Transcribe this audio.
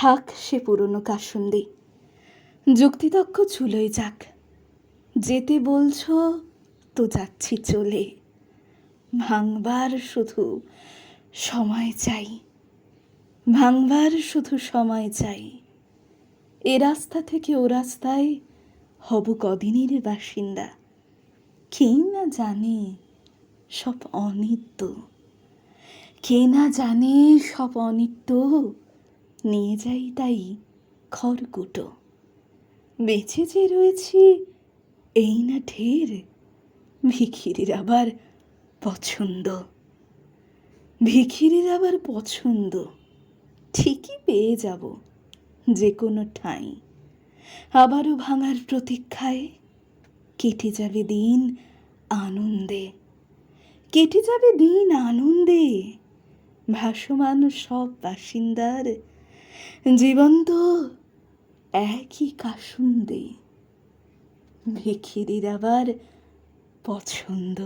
থাক সে পুরনো কাসুন্দি যুক্তিতক্ক চুলোই যাক। যেতে বলছো তো যাচ্ছি চলে। ভাঙবার শুধু সময় চাই। ভাঙবার শুধু সময় চাই। এ রাস্তা থেকে ও রাস্তায় হব কদিনের বাসিন্দা। কে না জানে সব অনিত্য। কে না জানে সব অনিত্য। নিয়ে যাই তাই খড়কুটো। বেঁচে যে রয়েছি, এই না ঢের ভিখিরির আবার পছন্দ। ভিখিরির আবার পছন্দ, ঠিকই পেয়ে যাব যে কোনো ঠাঁই। আবারও ভাঙার প্রতীক্ষায় কেটে যাবে দিন আনন্দে। কেটে যাবে দিন আনন্দে। ভাসমান সব বাসিন্দার জীবন্ত একই কাসুন্দে ভিখিরির আবার পছন্দ।